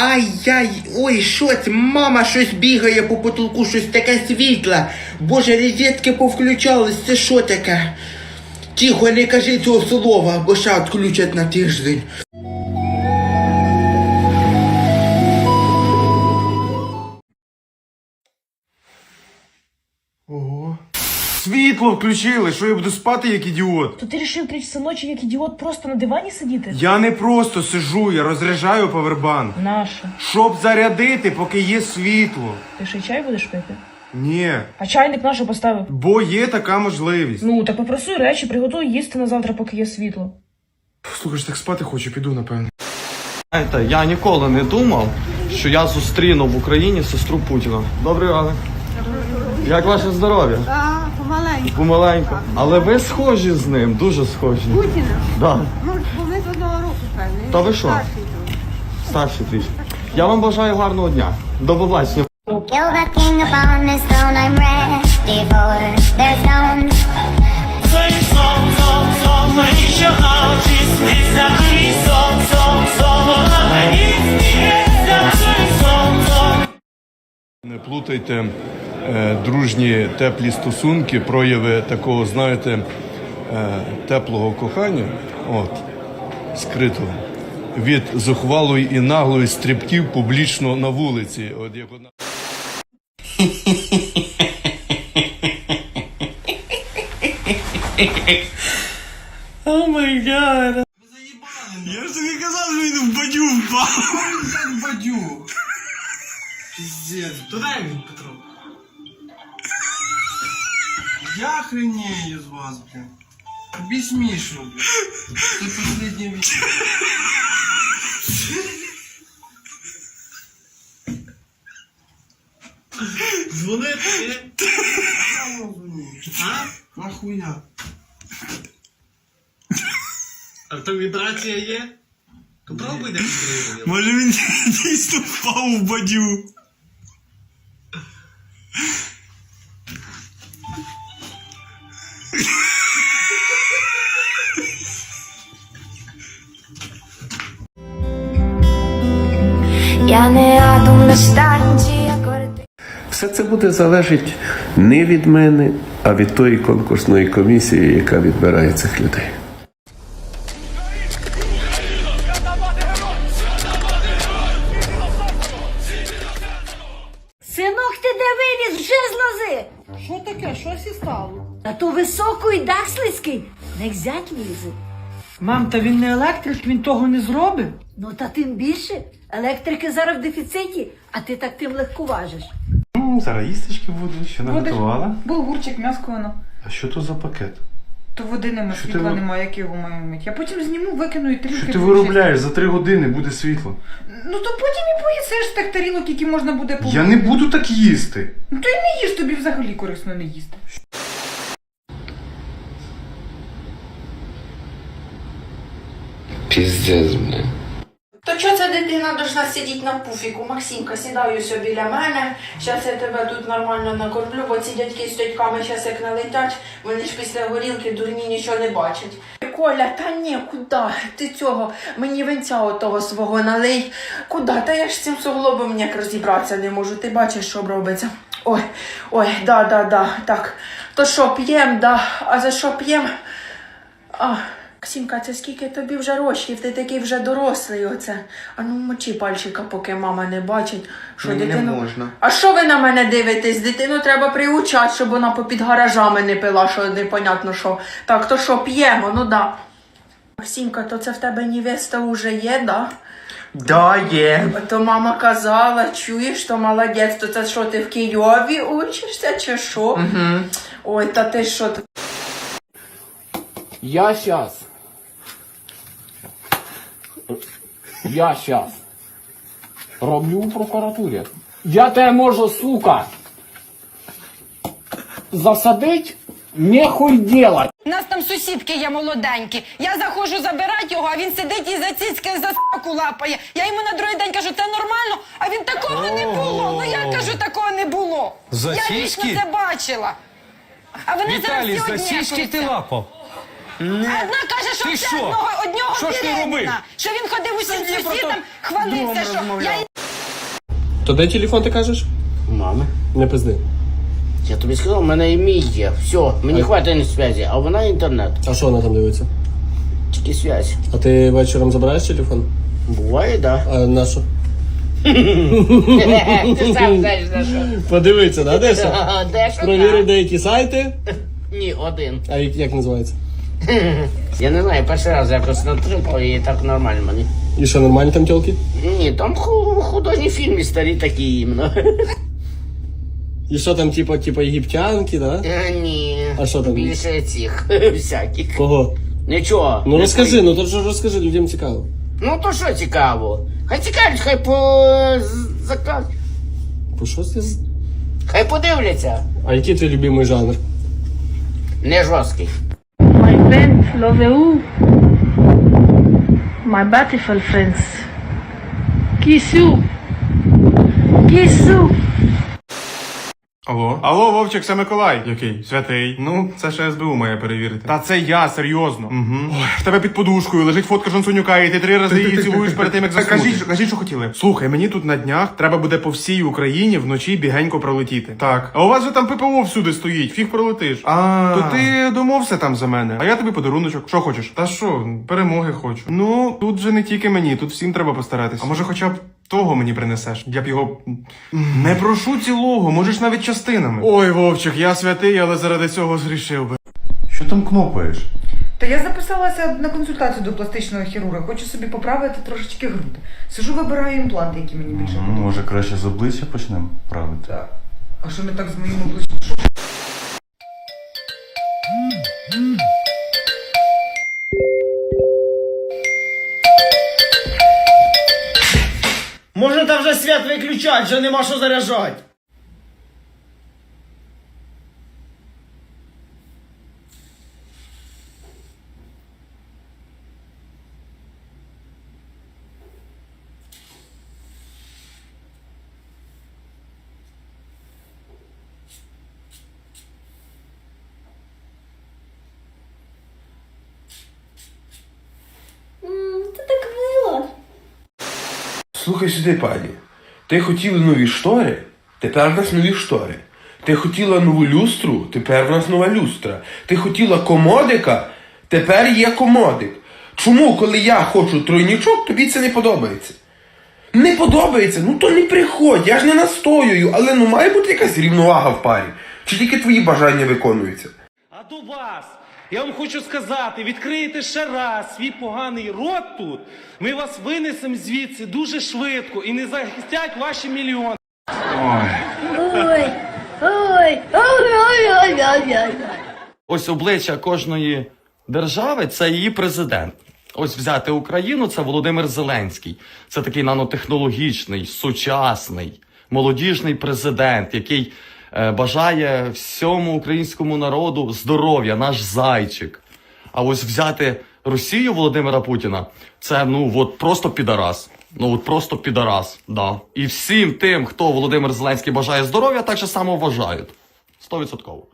Ай-яй, ой, щось. Мама щось бігає по потолку, щось таке світле. Боже, розетки повключались, це що таке? Тихо, не кажи цього слова, бо ще відключать на тиждень. Світло включили, що я буду спати як ідіот. То ти рішив три часа ночі, як ідіот, просто на дивані сидіти? Я не просто сижу, я розряджаю павербанк. Наша. Щоб зарядити, поки є світло. Ти ще й чай будеш пити? Ні, А чайник нашу поставив? бо є така можливість. Ну, так попросуй речі, приготуй їсти на завтра, поки є світло. Слухай, ж так спати хочу, піду, напевно. Знаєте, я ніколи не думав, що я зустріну в Україні сестру Путіна. Добрий ранок. Як ваше здоров'я? Помаленьку. Але ви схожі з ним, дуже схожі. Путіна. Да. Ну, бо ми з одного року, певне. Та ви що? Старший тут. Старші трішки. Я вам бажаю гарного дня. До побачення. The king upon this throne, I'm ready for their stones. Sing song, song, song, raise your arches. It's a free song, song, song. It's the free song, song. Не плутайте дружні теплі стосунки, прояви такого, знаєте, е, теплого кохання, от, скритого, від зухвалої і наглої стрибків публічно на вулиці. От як одна... Oh my god. Я ж тобі казав, що він в бадю впав. В бадю. Пиздец. Дай мені, Петро. Я охренею з вас, блін. Тобі смішно, блін. Це последнє відео. Дзвонити? А? Нахуя? А то вібрація є? То пробуй де підтримує. Може він дійсно впав в бадю. Я не атом на станції. Все це буде залежати не від мене, а від тої конкурсної комісії, яка відбирає цих людей. Не взять лізе. Мам, та він не електрик, він того не зробив. Ну та тим більше. Електрики зараз в дефіциті, а ти так тим легковажиш. Зараз їсточки будуть, що наготувала. Булгурчик, м'яско воно. А що то за пакет? То води нема, Що ти світла ви- немає, як його маю мити. Я потім зніму, викину і тарілки. Що ти виробляєш? За три години буде світло. Ну то потім і поїсиш з тих тарілок, які можна буде помити. Я не буду так їсти. Ну то й не їж, тобі взагалі корисно не їсти. Піздець, блін. То чого ця дитина должна сидіти на пуфіку? Максимка, сідай ось біля мене. Щас я тебе тут нормально накормлю, бо ці дядьки з тьотьками щас як налетять, вони ж після горілки дурні нічого не бачать. Коля, та ні, куди? Ти цього, мені венця отого свого налий. Куди? Та я ж з цим суглобом ніяк розібратися не можу. Ти бачиш, що робиться. Ой, ой, да, да, да. Так. То що, п'єм, да. А за що п'єм? А, Ксімка, це скільки тобі вже років? Ти такий вже дорослий оце. А ну мочи пальчика, поки мама не бачить. Що Мені не можна. А що ви на мене дивитесь? Дитину треба приучати, щоб вона попід гаражами не пила, що непонятно що. Так, то що, п'ємо, ну да. Максимка, то це в тебе невеста уже є, да? Да, є. То мама казала, чуєш, то молодець, то це що, ти в Києві учишся чи що? Угу. Ой, та ти що? Я щас. Я щас. Роблю в прокуратурі. Я тебе можу, сука, засадить, нехуй делать. У нас там сусідки є молоденькі. Я заходжу забирати його, а він сидить і за цицьки за с**ку лапає. Я йому на другий день кажу, це нормально, а він такого не було. Ну я кажу, такого не було. За я сіськи? лічно це бачила. А вони Віталій, зараз за всі сіськи ти лапав. А Одна каже, що Ти це що? одного, одного Що ж ти робив? Що він ходив усім ні, про то сусідам, хвалився, другом що я розмовляв. То де телефон ти кажеш? Мами. Не пизди. Я тобі сказав, у мене і мій є. Все, мені хватає зв'язі, а вона інтернет. А що вона там дивиться? Тільки зв'язь. А ти вечором забираєш телефон? Буває, да. А на що? Ти сам знаєш на що. Подивиться, да, Деша? Дещо Провірив так. деякі сайти. Ні, один. А як, як називається? Я не знаю, перший раз якось натрипав і так нормально мені. І що, нормальні там тілки? Ні, там ху- художні фільми старі такі іменно. І що там, типа, типа єгиптянки, да? Е, Ні. А що там? Більше цих всяких. Кого? Нічого. Ну не розкажи, ну то що розкажи, людям цікаво. Ну то що цікаво? Хай цікавлять, хай по з- заказ. По що з- Хай подивляться. А який твій любимий жанр? Не жорсткий. Love you. My beautiful friends. Kiss you. Kiss you. Алло? Алло, Вовчик, це Миколай. Який? Святий. Ну, це ще СБУ має перевірити. Та це я, серйозно. Угу. Ой, в тебе під подушкою лежить фотка Жансонюка, і ти три рази її цілуєш перед тим, як заснути. Кажіть, кажіть, що хотіли. Слухай, мені тут на днях треба буде по всій Україні вночі бігенько пролетіти. Так. А у вас же там ППО всюди стоїть, фіг пролетиш. А то ти домовся там за мене, а я тобі подаруночок. Що хочеш? Та що, перемоги хочу. Ну, тут же не тільки мені, тут всім треба постаратись. А може, хоча б. Того мені принесеш. Я б його не прошу цілого, можеш навіть частинами. Ой, Вовчик, я святий, але заради цього зрішив би. Що там кнопаєш? Та я записалася на консультацію до пластичного хірурга. Хочу собі поправити трошечки груди. Сижу, вибираю імпланти, які мені більше подобаються. Може краще з обличчя почнемо правити? А що не так з моїм обличчям? Що? Виключать, вже нема що заряджати. Слухай сюди, пані. Ти хотіла нові штори, тепер в нас нові штори. Ти хотіла нову люстру, тепер в нас нова люстра. Ти хотіла комодика, тепер є комодик. Чому, коли я хочу тройнічок, тобі це не подобається? Не подобається, ну то не приходь, я ж не настоюю, але ну має бути якась рівновага в парі. Чи тільки твої бажання виконуються? А до вас, я вам хочу сказати, відкриєте ще раз свій поганий рот тут, ми вас винесемо звідси дуже швидко і не захистять ваші мільйони. Ой, ой, ой, ой, ой, ой, ой. Ось обличчя кожної держави це її президент. Ось взяти Україну, це Володимир Зеленський. Це такий нанотехнологічний, сучасний, молодіжний президент, який бажає всьому українському народу здоров'я, наш зайчик. А ось взяти Росію Володимира Путіна, це ну от просто підарас. Ну от просто підарас, да. І всім тим, хто Володимир Зеленський бажає здоров'я, так же само вважають. Стовідсотково.